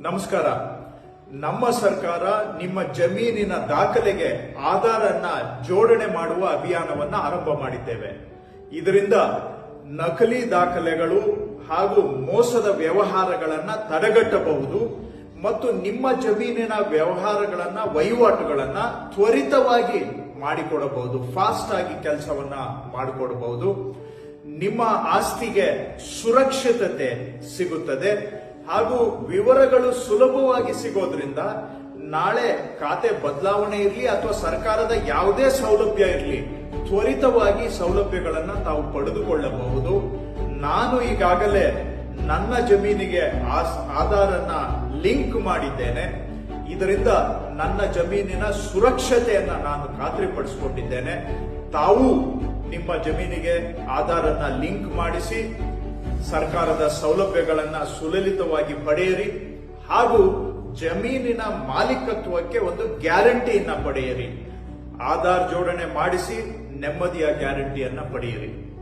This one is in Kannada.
ನಮಸ್ಕಾರ. ನಮ್ಮ ಸರ್ಕಾರ ನಿಮ್ಮ ಜಮೀನಿನ ದಾಖಲೆಗೆ ಆಧಾರನ್ನ ಜೋಡಣೆ ಮಾಡುವ ಅಭಿಯಾನವನ್ನು ಆರಂಭ ಮಾಡಿದ್ದೇವೆ. ಇದರಿಂದ ನಕಲಿ ದಾಖಲೆಗಳು ಹಾಗೂ ಮೋಸದ ವ್ಯವಹಾರಗಳನ್ನ ತಡೆಗಟ್ಟಬಹುದು ಮತ್ತು ನಿಮ್ಮ ಜಮೀನಿನ ವ್ಯವಹಾರಗಳನ್ನ, ವಹಿವಾಟುಗಳನ್ನ ತ್ವರಿತವಾಗಿ ಮಾಡಿಕೊಡಬಹುದು ಫಾಸ್ಟ್ ಆಗಿ ಕೆಲಸವನ್ನ ಮಾಡಿಕೊಡಬಹುದು. ನಿಮ್ಮ ಆಸ್ತಿಗೆ ಸುರಕ್ಷಿತತೆ ಸಿಗುತ್ತದೆ. ಹಾಗೂ ವಿವರಗಳು ಸುಲಭವಾಗಿ ಸಿಗೋದ್ರಿಂದ ನಾಳೆ ಖಾತೆ ಬದಲಾವಣೆ ಇರಲಿ ಅಥವಾ ಸರ್ಕಾರದ ಯಾವುದೇ ಸೌಲಭ್ಯ ಇರಲಿ, ತ್ವರಿತವಾಗಿ ಸೌಲಭ್ಯಗಳನ್ನ ತಾವು ಪಡೆದುಕೊಳ್ಳಬಹುದು. ನಾನು ಈಗಾಗಲೇ ನನ್ನ ಜಮೀನಿಗೆ ಆಧಾರನ್ನ ಲಿಂಕ್ ಮಾಡಿದ್ದೇನೆ. ಇದರಿಂದ ನನ್ನ ಜಮೀನಿನ ಸುರಕ್ಷತೆಯನ್ನ ನಾನು ಖಾತ್ರಿಪಡಿಸಿಕೊಂಡಿದ್ದೇನೆ. ತಾವು ನಿಮ್ಮ ಜಮೀನಿಗೆ ಆಧಾರನ್ನ ಲಿಂಕ್ ಮಾಡಿಸಿ ಸರ್ಕಾರದ ಸೌಲಭ್ಯಗಳನ್ನ ಸುಲಲಿತವಾಗಿ ಪಡೆಯಿರಿ ಹಾಗೂ ಜಮೀನಿನ ಮಾಲೀಕತ್ವಕ್ಕೆ ಒಂದು ಗ್ಯಾರಂಟಿಯನ್ನ ಪಡೆಯಿರಿ. ಆಧಾರ್ ಜೋಡಣೆ ಮಾಡಿಸಿ ನೆಮ್ಮದಿಯ ಗ್ಯಾರಂಟಿಯನ್ನ ಪಡೆಯಿರಿ.